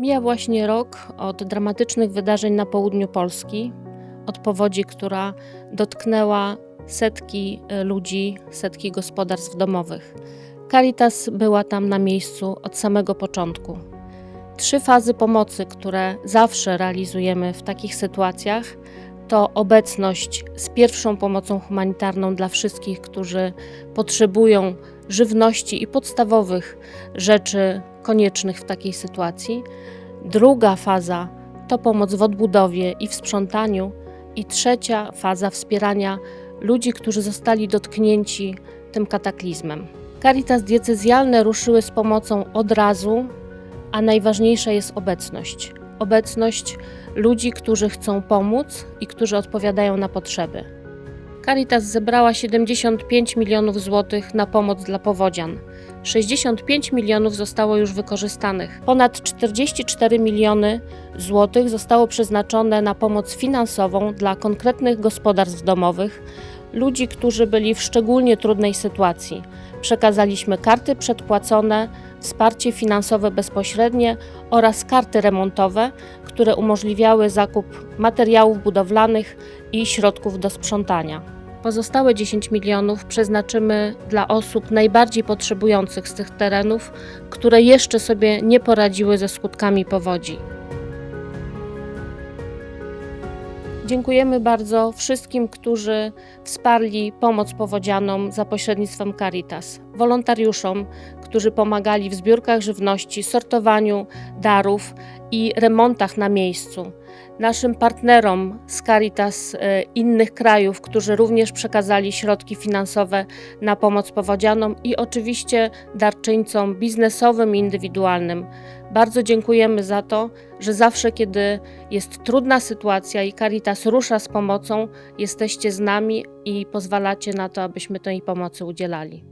Mija właśnie rok od dramatycznych wydarzeń na południu Polski, od powodzi, która dotknęła setki e, ludzi, setki gospodarstw domowych. Caritas była tam na miejscu od samego początku. Trzy fazy pomocy, które zawsze realizujemy w takich sytuacjach, to obecność z pierwszą pomocą humanitarną dla wszystkich, którzy potrzebują żywności i podstawowych rzeczy koniecznych w takiej sytuacji. Druga faza to pomoc w odbudowie i w sprzątaniu. I trzecia faza wspierania ludzi, którzy zostali dotknięci tym kataklizmem. Caritas diecezjalne ruszyły z pomocą od razu, a najważniejsza jest obecność. Obecność ludzi, którzy chcą pomóc i którzy odpowiadają na potrzeby. Caritas zebrała 75 milionów złotych na pomoc dla powodzian. 65 milionów zostało już wykorzystanych. Ponad 44 miliony złotych zostało przeznaczone na pomoc finansową dla konkretnych gospodarstw domowych, ludzi, którzy byli w szczególnie trudnej sytuacji. Przekazaliśmy karty przedpłacone, wsparcie finansowe bezpośrednie oraz karty remontowe, które umożliwiały zakup materiałów budowlanych i środków do sprzątania. Pozostałe 10 milionów przeznaczymy dla osób najbardziej potrzebujących z tych terenów, które jeszcze sobie nie poradziły ze skutkami powodzi. Dziękujemy bardzo wszystkim, którzy wsparli pomoc powodzianom za pośrednictwem Caritas, wolontariuszom, którzy pomagali w zbiórkach żywności, sortowaniu darów i remontach na miejscu, naszym partnerom z Caritas e, innych krajów, którzy również przekazali środki finansowe na pomoc powodzianom i oczywiście darczyńcom biznesowym i indywidualnym. Bardzo dziękujemy za to, że zawsze, kiedy jest trudna sytuacja i Caritas rusza z pomocą, jesteście z nami i pozwalacie na to, abyśmy tej pomocy udzielali.